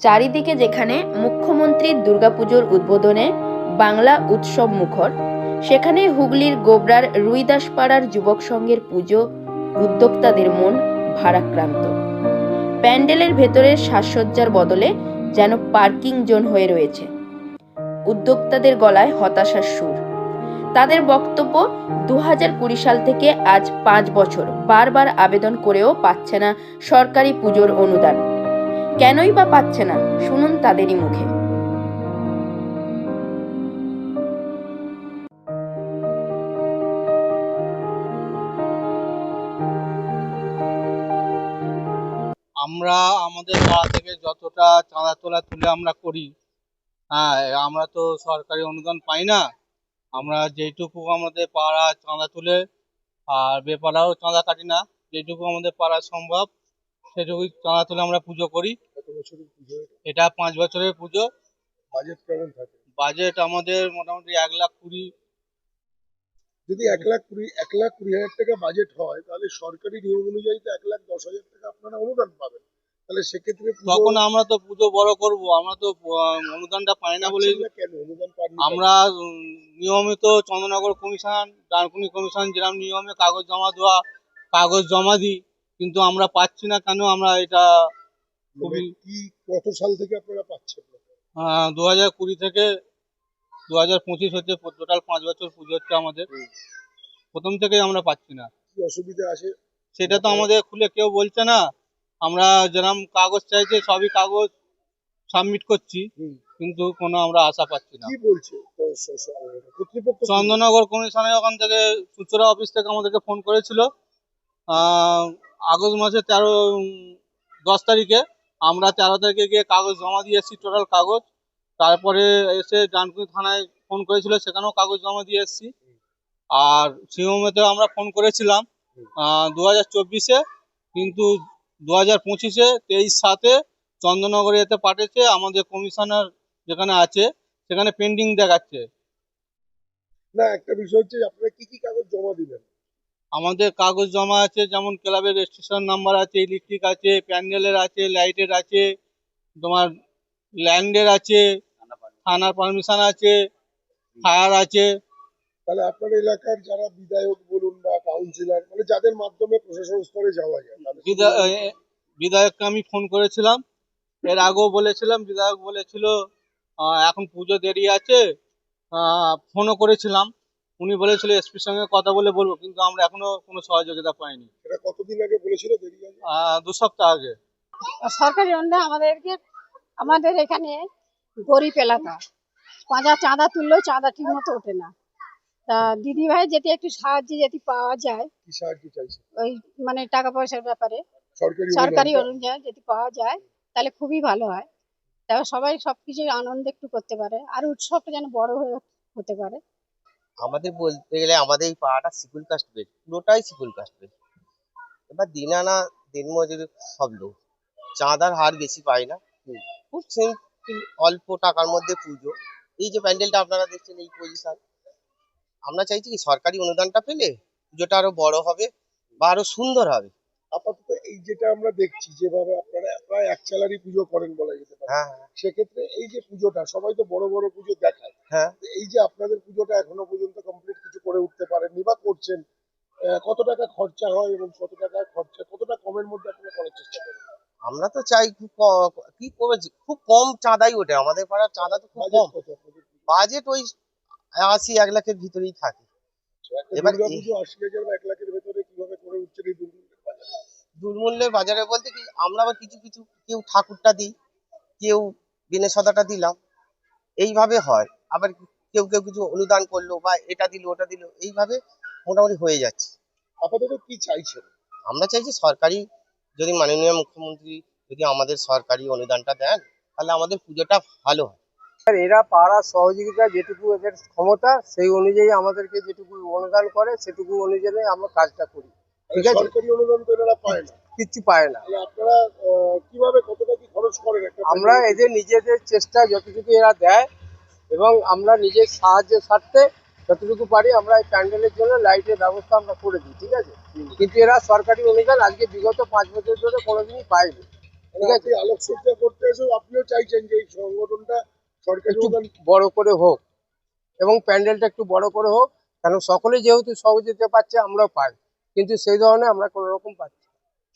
চারিদিকে যেখানে মুখ্যমন্ত্রীর দুর্গাপুজোর উদ্বোধনে বাংলা উৎসব মুখর, সেখানে হুগলির গোবরার রুইদাসপাড়ার যুবক সংঘের পুজো, উদ্যোক্তাদের মন ভারাক্রান্ত। প্যান্ডেলের ভেতরের সাজসজ্জার বদলে যেন পার্কিং জোন হয়ে রয়েছে। উদ্যোক্তাদের গলায় হতাশার সুর। তাদের বক্তব্য দু কুড়ি সাল থেকে আজ পাঁচ বছর বারবার আবেদন করেও পাচ্ছে না সরকারি পুজোর অনুদান। কেনই বা পাচ্ছে না, শুনুন তাদেরই মুখে। আমরা আমাদের পাড়া থেকে যতটা চাঁদা তোলা তুলে আমরা করি হ্যাঁ আমরা তো সরকারি অনুদান পাই না। আমরা যেইটুকু আমাদের পাড়া চাঁদা তুলে, আর বেপাড়াও চাঁদা কাটি না যেটুকু আমাদের পাড়া সম্ভব, সেটুকুই চাঁদা তুলে আমরা পুজো করি। বছরের পুজো এটা? পাঁচ বছরের পুজো। বাজেট কেমন থাকে? বাজেট আমাদের মোটামুটি এক লাখ কুড়ি। যদি এক লাখ কুড়ি এক লাখ কুড়ি হাজার টাকা বাজেট হয় তাহলে সরকারি নিয়ম অনুযায়ী তো এক লাখ দশ হাজার টাকা আপনারা অনুদান পাবেন। তাহলে সেক্ষেত্রে তখন আমরা তো পুজো বড় করব আমরা তো অনুদানটা পাই না বলে কেন? অনুদান আমরা নিয়মিত চন্দ্রনগর কমিশন ডানকুনি কমিশন যেরকম নিয়মে কাগজ জমা দেওয়া কাগজ জমা দিই কিন্তু আমরা পাচ্ছি না কেন? আমরা এটা খুবই কি কত সাল থেকে আপনারা পাচ্ছেন? দু হাজার কুড়ি থেকে দু হাজার পঁচিশ হচ্ছে টোটাল পাঁচ বছর পুজো হচ্ছে আমাদের। প্রথম থেকেই আমরা পাচ্ছি না। কি অসুবিধা আছে? সেটা তো আমাদের খুলে কেউ বলছে না। আমরা যেরকম কাগজ চাইছে সবই কাগজ সাবমিট করছি। কিন্তু কোনো আমরা আশা পাচ্ছি না। কি বলছে? কর্তৃপক্ষ চন্দননগর কমিশনের ওখান থেকে সুচরা অফিস থেকে আমাদেরকে ফোন করেছিল। আহ, আগস্ট মাসের তেরো দশ তারিখে। আমরা তেরো তারিখে গিয়ে কাগজ জমা দিয়ে এসেছি টোটাল কাগজ। তারপরে এসে জানকুনি থানায় ফোন করেছিল, সেখানেও কাগজ জমা দিয়ে এসেছি। আর সিওমেতেও আমরা ফোন করেছিলাম দু হাজার চব্বিশে, কিন্তু দু হাজার পঁচিশে, তেইশ সাতে চন্দননগরে এতে পাঠিয়েছে, আমাদের কমিশনার যেখানে আছে, সেখানে পেন্ডিং দেখাচ্ছে। না, একটা বিষয় হচ্ছে আপনারা কি কি কাগজ জমা দিলেন? আমাদের কাগজ জমা আছে যেমন ক্লাবের রেজিস্ট্রেশন নাম্বার আছে ইলেকট্রিক আছে প্যান্ডেলের আছে লাইটের আছে তোমার ল্যান্ডের আছে থানার পারমিশন আছে ফায়ার আছে। তাহলে আপনার এলাকার যারা বিধায়ক বলুন বা কাউন্সিলর মানে যাদের মাধ্যমে প্রশাসন স্তরে যাওয়া যায় বিধায়ককে আমি ফোন করেছিলাম। এর আগেও বলেছিলাম বিধায়ক বলেছিল এখন পুজো দেরি আছে আহ, ফোনও করেছিলাম। উনি বলেছিল এসপির সঙ্গে কথা বলে বলব কিন্তু আমরা এখনও কোনো সহযোগিতা পাইনি। সেটা কতদিন আগে বলেছিল দেরি আহ, দু সপ্তাহ আগে। সরকারি অনুদান আমাদেরকে আমাদের এখানে গরিব এলাকা পাঁচা চাঁদা তুললেও চাঁদা ঠিক মতো ওঠে না। তা দিদি ভাই যদি একটু সাহায্য যদি পাওয়া যায় কি সাহায্য চাইছে? ওই মানে টাকা পয়সার ব্যাপারে সরকারি সরকারি অনুদান। অনুযায়ী যদি পাওয়া যায় তাহলে খুবই ভালো হয়। তাহলে সবাই সবকিছু আনন্দ একটু করতে পারে আর উৎসবটা যেন বড় হয়ে হতে পারে। আমাদের বলতে গেলে আমাদের এই পাড়াটা শিকুল কাস্ট বেড পুরোটাই শিকুল কাস্ট বেড এবার দিন আনা দিন মজুরি সব লোক। চাঁদার হার বেশি পাই না। খুব সিম্পল অল্প টাকার মধ্যে পুজো। এই যে প্যান্ডেলটা আপনারা দেখছেন, এই পজিশন আমরা চাইছি কি সরকারি অনুদানটা পেলে পুজোটা আরও বড় হবে বা আরও সুন্দর হবে। আপাতত এই যেটা আমরা দেখছি যেভাবে আপনারা প্রায় এক চালারি পুজো করেন বলা যেতে পারে। হ্যাঁ সেক্ষেত্রে এই যে পুজোটা সবাই তো বড় বড় পুজো দেখায়। হ্যাঁ। এই যে আপনাদের পুজোটা এখনও পর্যন্ত কমপ্লিট কিছু করে উঠতে পারেননি বা করছেন কত টাকা খরচা হয় এবং কত টাকা খরচা কতটা কমের মধ্যে আপনারা করার চেষ্টা করেন? আমরা তো চাই খুব ক- কি কমেছে? খুব কম চাঁদাই ওঠে আমাদের পাড়ার চাঁদা তো খুব কম। বাজেট ওই আশি এক লাখের ভিতরেই থাকে। এবার হাজার বা এক লাখের ভেতরে কীভাবে করে উঠছেন এই দুর্গা বাজারে দুর্মূল্যের বাজারে বলতে কি আমরা আবার কিছু কিছু কেউ ঠাকুরটা দিই কেউ বিনে সদাটা দিলাম এইভাবে হয়। আবার কেউ কেউ কিছু অনুদান করল বা এটা দিল ওটা দিল এইভাবে মোটামুটি হয়ে যাচ্ছে। আপাতত কি চাইছেন? আমরা চাইছি সরকারি যদি মাননীয় মুখ্যমন্ত্রী যদি আমাদের সরকারি অনুদানটা দেন তাহলে আমাদের পুজোটা ভালো হয়। আর এরা পাড়ার সহযোগিতা যেটুকু এদের ক্ষমতা সেই অনুযায়ী আমাদেরকে যেটুকু অনুদান করে সেটুকু অনুযায়ী আমরা কাজটা করি। ঠিক আছে? সরকারি অনুদান তো এনারা পায় না। কিচ্ছু পায় না। আপনারা কীভাবে কতটা কি খরচ করেন আমরা? এদের নিজেদের চেষ্টা যতটুকু এরা দেয় এবং আমরা নিজের সাহায্যের স্বার্থে যতটুকু পারি আমরা এই প্যান্ডেলের জন্য লাইটের ব্যবস্থা আমরা করে দিই ঠিক আছে? কিন্তু এরা সরকারি অনুদান আজকে বিগত পাঁচ বছর ধরে কোনোদিনই পায়নি। মানে আপনি আলোকসজ্জা করতে এসেও আপনিও চাইছেন যে এই সংগঠনটা সরকারি একটু অনুদান বড় করে হোক এবং প্যান্ডেলটা একটু বড় করে হোক কারণ সকলে যেহেতু সহযোগিতা পাচ্ছে আমরাও পাই। কিন্তু সেই ধরনের আমরা কোনো রকম পাচ্ছি।